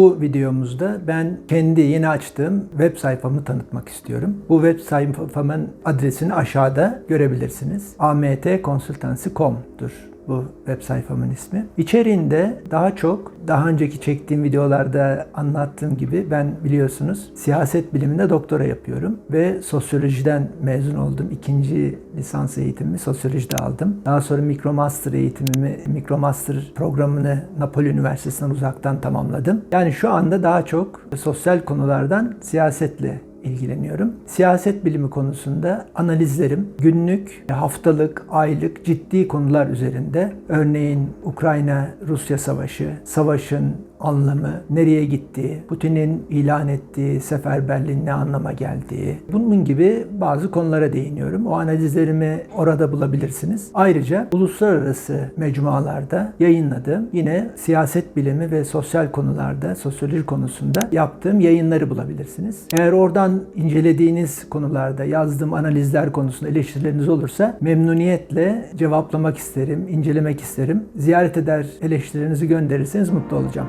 Bu videomuzda ben kendi yeni açtığım web sayfamı tanıtmak istiyorum. Bu web sayfamın adresini aşağıda görebilirsiniz. amtconsultancy.com'dur bu web sayfamın ismi. İçeriğinde daha çok daha önceki çektiğim videolarda anlattığım gibi ben biliyorsunuz siyaset biliminde doktora yapıyorum ve sosyolojiden mezun oldum. İkinci lisans eğitimimi sosyolojide aldım. Daha sonra mikromaster eğitimimi, mikromaster programını Napoli Üniversitesi'nden uzaktan tamamladım. Yani şu anda daha çok sosyal konulardan siyasetle ilgileniyorum. Siyaset bilimi konusunda analizlerim günlük, haftalık, aylık ciddi konular üzerinde. Örneğin Ukrayna-Rusya savaşı, savaşın anlamı, nereye gittiği, Putin'in ilan ettiği seferberliğin ne anlama geldiği, bunun gibi bazı konulara değiniyorum. O analizlerimi orada bulabilirsiniz. Ayrıca uluslararası mecmualarda yayınladığım yine siyaset bilimi ve sosyal konularda, sosyoloji konusunda yaptığım yayınları bulabilirsiniz. Eğer oradan incelediğiniz konularda yazdığım analizler konusunda eleştirileriniz olursa memnuniyetle cevaplamak isterim, incelemek isterim. Ziyaret eder eleştirilerinizi gönderirseniz mutlu olacağım.